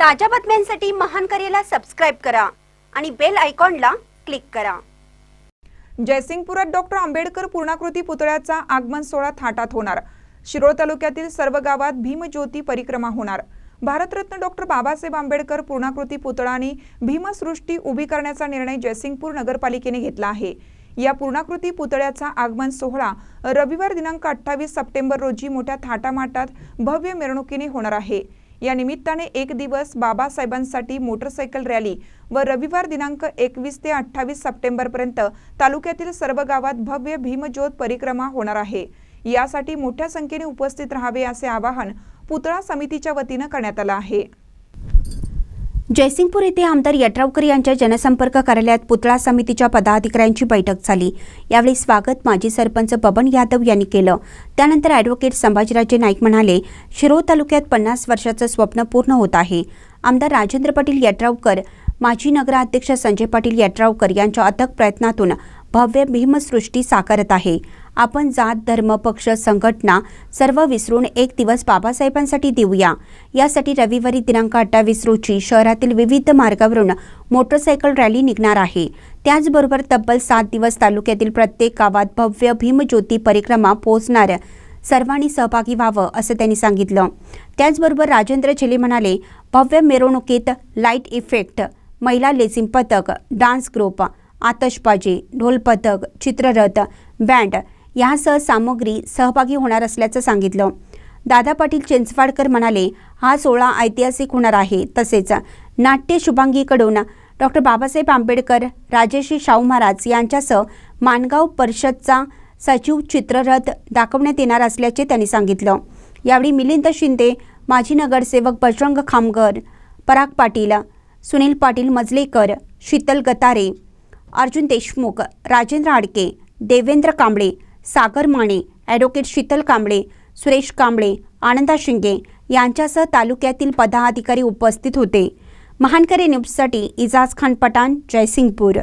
ताज्या बातम्यांसाठी महान करेला सबस्क्राईब करा आणि बेल आयकॉनला क्लिक करा. जयसिंगपुरात डॉक्टर आंबेडकर पूर्णाकृती पुतळ्याचा आगमन सोहळा थाटात होणार. शिरोळ तालुक्यातील सर्व गावात भीमज्योती परिक्रमा होणार. भारतरत्न डॉक्टर बाबासाहेब आंबेडकर पूर्णाकृती पुतळा आणि भीमसृष्टी उभी करण्याचा निर्णय जयसिंगपूर नगरपालिकेने घेतला आहे. या पूर्णाकृती पुतळ्याचा आगमन सोहळा रविवार दिनांक अठ्ठावीस सप्टेंबर रोजी मोठ्या थाटामाटात भव्य मिरवणुकीने होणार आहे. या निमित्ताने एक दिवस बाबासाहेबांसाठी मोटरसायकल रॅली व रविवार दिनांक एकवीस ते अठ्ठावीस सप्टेंबरपर्यंत तालुक्यातील सर्व गावात भव्य भीमज्योत परिक्रमा होणार आहे. यासाठी मोठ्या संख्येने उपस्थित राहावे असे आवाहन पुतळा समितीच्या वतीनं करण्यात आलं आहे. जयसिंगपूर येथे आमदार यड्रावकर यांच्या जनसंपर्क कार्यालयात पुतळा समितीच्या पदाधिकाऱ्यांची बैठक झाली. यावेळी स्वागत माजी सरपंच बबन यादव यांनी केलं. त्यानंतर ॲडव्होकेट संभाजीराजे नाईक म्हणाले शिरोळ तालुक्यात पन्नास वर्षाचं स्वप्न पूर्ण होत आहे. आमदार राजेंद्र पाटील यड्रावकर माजी नगराध्यक्ष संजय पाटील यड्रावकर यांच्या अथक प्रयत्नातून भव्य भीमसृष्टी साकारत आहे. आपण जात धर्म पक्ष संघटना सर्व विसरून एक दिवस बाबासाहेबांसाठी देऊया. यासाठी रविवारी दिनांक अठ्ठावीस रोजी शहरातील विविध मार्गावरून मोटरसायकल रॅली निघणार आहे. त्याचबरोबर तब्बल सात दिवस तालुक्यातील प्रत्येक गावात भव्य भीमज्योती परिक्रमा पोहोचणार सर्वांनी सहभागी व्हावं असं त्यांनी सांगितलं. त्याचबरोबर राजेंद्र झेले म्हणाले भव्य मिरवणुकीत लाइट इफेक्ट महिला लेझिम पथक डान्स ग्रुप आतषबाजी ढोल पथक चित्ररथ बँड यासह सामग्री सहभागी होणार असल्याचं सांगितलं. दादा पाटील चिंचवाडकर म्हणाले हा सोहळा ऐतिहासिक होणार आहे. तसेच नाट्य शुभांगीकडून डॉक्टर बाबासाहेब आंबेडकर राजेश्री शाहू महाराज यांच्यासह माणगाव परिषदचा सचिव चित्ररथ दाखवण्यात येणार असल्याचे त्यांनी सांगितलं. यावेळी मिलिंद शिंदे माजी नगरसेवक बजरंग खामगर पराग पाटील सुनील पाटील मजलेकर शीतल गतारे अर्जुन देशमुख राजेंद्र आडके देवेंद्र कांबळे सागर माने ॲडव्होकेट शीतल कांबळे सुरेश कांबळे आनंदा शिंगे यांच्यासह तालुक्यातील पदाधिकारी उपस्थित होते. महानकरे न्यूजसाठी इजाज खान पठाण जयसिंगपूर.